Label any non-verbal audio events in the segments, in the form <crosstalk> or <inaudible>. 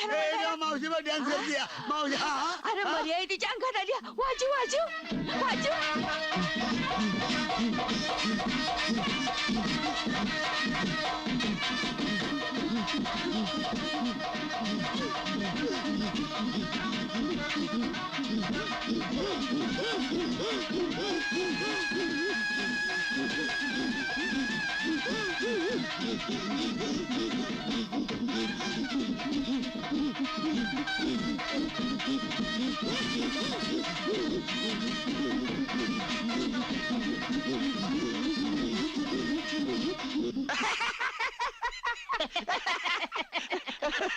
मावशी बघ डान्स करते मावशी हा, हा. अरे मर्यादा तिच्या अंगात आली वाजू वाजू वाजू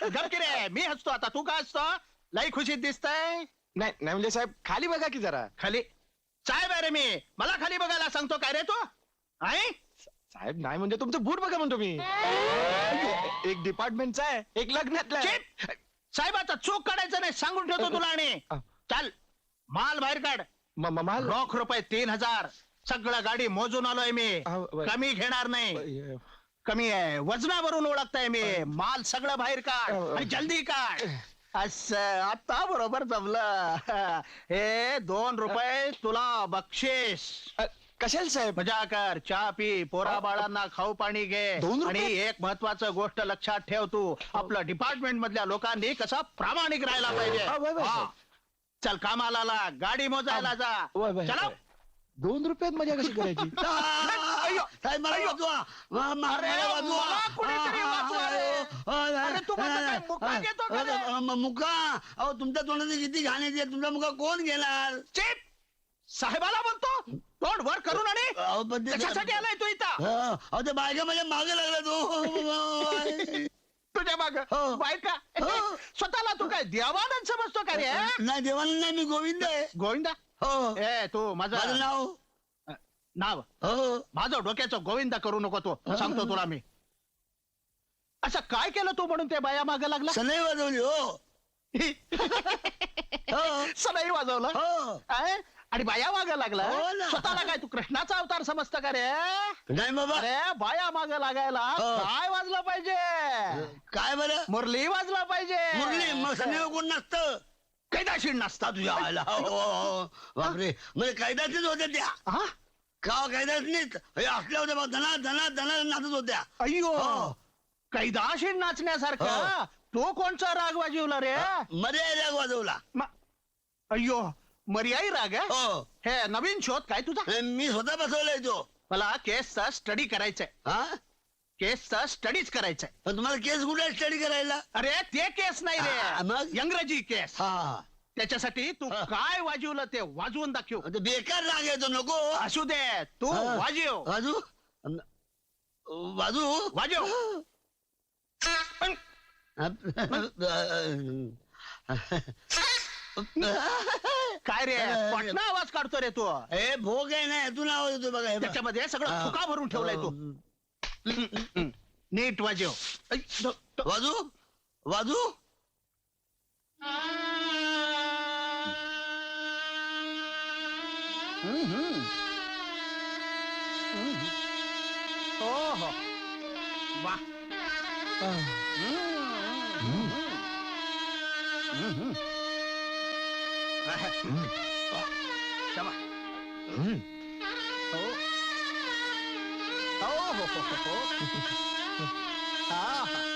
गप की रे मी हसतो आता. तू का हसतो? लई खुशीत दिसतय. नाही नाही म्हणजे साहेब खाली बघा की जरा. खाली? साहेब आहे रे मी. मला खाली बघायला सांगतो काय रे तू? आई? साहेब नाही म्हणजे तुमचं बूट बघा म्हणतो मी. एक डिपार्टमेंटचा आहे एक लग्नातला आहे. चिप! साहेबाचा चूक काढायचं नाही सांगून ठेवतो तुला आणि. चाल माल बाहेर काढ. म- म- माल? रोख रुपये तीन हजार. सगळं गाडी मोजून आलोय मी. बर. कमी घेणार नाही. अ, कमी आहे वजनावरून ओळखताय मी. माल सगळं बाहेर काढ अ, अ. आणि जल्दी काढ. असं आता बरोबर जमलं. <laughs> हे दोन रुपये तुला बक्षीस. अ, कशाला साहेब मजा कर चहा पी पोरा बाळांना खाऊ पाणी घे दोन आणि रुपये? एक महत्वाचं गोष्ट लक्षात ठेव तू आपलं डिपार्टमेंट मधल्या लोकांनी कसा प्रामाणिक राहायला पाहिजे हा, वय, वय, हा. वय. चल कामाला लाग, गाडी मोजायला जा वय, वय, चला वय. दोन रुपयात मजा कशी करायची <laughs> अय्यो. साहेब मला अय्यो. वाजवा मा- मा- अरे, मला वाजवा. मला कोणीतरी हा, हा, वाजवा रे. हा, हा, अरे, तू माझा काय मुका हा, घेतो का रे? म- मुका अहो तुमच्या तोंडाची किती घाण्याची आहे तुमचा मुका कोण घेणार चिप साहेबाला म्हणतो तोंड वर करून आणि अहो, पण ते- कशासाठी आलाय तू इथं? हा, अहो ते बायका माझ्या मागे लागला तो. <laughs> तुझ्या माग? हो. बायका हो. स्वतःला तू काय देवानंद समजतो का रे नाही देवानं नाही मी गोविंद आहे. गोविंदा? हो. ए तू माझं माझं नाव? नाव? हो. माझं डोक्याचं गोविंदा करू नको तू सांगतो तुला मी. असं काय केलं तू म्हणून ते बाया माग लागला? सनई वाजवली हो. <laughs> हो. सनई वाजवलं? हो? आणि बाया माग लागला. हो ना. स्वतःला काय तू कृष्णाचा अवतार समजत का रे? नाही बाबा. अरे बाया माग लागायला हो. काय वाजलं पाहिजे? काय बरं? मुरली वाजला पाहिजे. मुरली मग कोण नसतं कैदाशीर नसता तुझ्या आला हो, हो, हो. बापरे. म्हणजे कायद्याचीच होत्या त्या. हा? गाव कायदाच नाहीत? हे असल्या होत्या धना धना धना नाचत होत्या. अय्यो. हो. कैदाशीर नाचण्यासारखा? हो. तो कोणचा राग वाजवला रे? मर्यादा वाजवला. म- अय्यो. मर्याई राग आहे? हो हे नवीन शोध काय तुझा हे मी स्वतः बसवलाय तो मला केसचा स्टडी करायचंय हा केसचा स्टडीज करायचंय पण तुम्हाला केस कुठे स्टडी करायला अरे ते केस नाही हा, रे मग? इंग्रजी केस हा त्याच्यासाठी तू हा. काय वाजवलं ते वाजवून दाखव ते बेकार राग येतो नको असू दे तू हा. वाजव वाजू वाजू वाजव काय रे? पटना आवाज काढतो रे तू. हे भोग आहे ना यातून आवाज येतो बघा हे बघा. त्याच्यामध्ये सगळं हा. फुका भरून ठेवलाय तू. नीट वाजव. ऐ, वाजू? वाजू? हो हो. वा. क्षमा. हो. हो, हो, हो, हो, हो. हा, हा.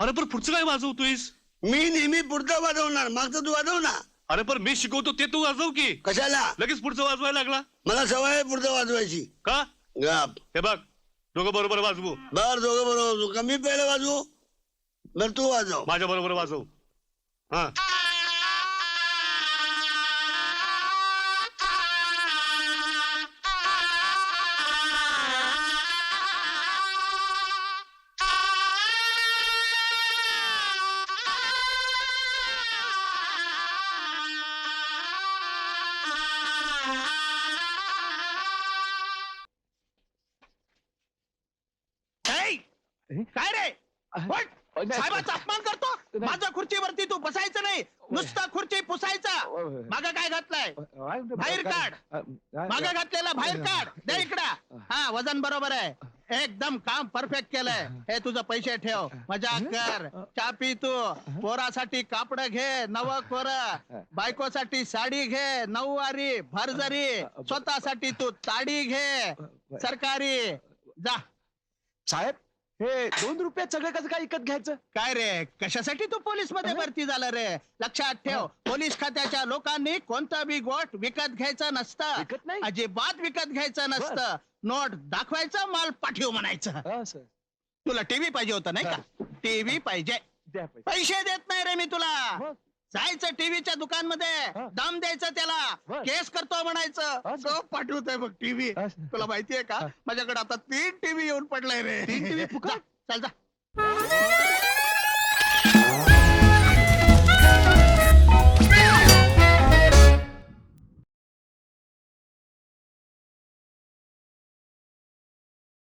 अरे पण पुढचं काय वाजवतोयस? मी नेहमी पुढचं वाजवणार मागचं तू वाजव ना. अरे पण मी शिकवतो ते तू वाजव की. कशाला? लगेच पुढचं वाजवायला लागला. मला सवय आहे पुढचं वाजवायची. का? गप हे बघ दोघं बरोबर वाजवू. बर दोघं बरोबर वाजवू. कमी पहिलं वाजवू? बर तू वाजव. माझ्या बरोबर वाजव. हा. काय रे? उठ. साहेबाचा अपमान करतो? माझ्या खुर्चीवरती तू बसायचं नाही. नुसतं खुर्ची पुसायचा. माग काय घातलाय? बाहेर काढ. माग घातलेला बाहेर काढ. दे इकडं. हा वजन बरोबर आहे. एकदम काम परफेक्ट केलंय. हे तुझं पैसे ठेव. मजा कर. चा पी तू. पोरासाठी कापड घे नव कोर. बायकोसाठी साडी घे नऊवारी भरजरी. स्वतःसाठी तू ताडी घे. सरकारी. जा. साहेब? हे दोन रुपयात सगळं कसं काय विकत घ्यायचं? काय रे कशासाठी तू पोलीसमध्ये भरती झाला रे? लक्षात ठेव पोलीस खात्याच्या लोकांनी कोणतं बी गोट विकत घ्यायचं नसतं. विकत नाही? अजिबात विकत घ्यायचं नसतं. नोट दाखवायचं माल पाठीव म्हणायचं. हा, सर. तुला टीव्ही पाहिजे होता नाही का? टीव्ही पाहिजे. द्या पैसे. पैसे देत नाही रे मी तुला. मग? जायचं टीव्हीच्या दुकानमध्ये हा. दाम द्यायचं त्याला बर. केस करतो म्हणायचं सर. तो पाठवतोय मग टीव्ही. तुला माहितीये का हा. माझ्याकडे आता तीन टीव्ही येऊन पडलाय रे तीन TV फुकट? जा, चल जा <laughs>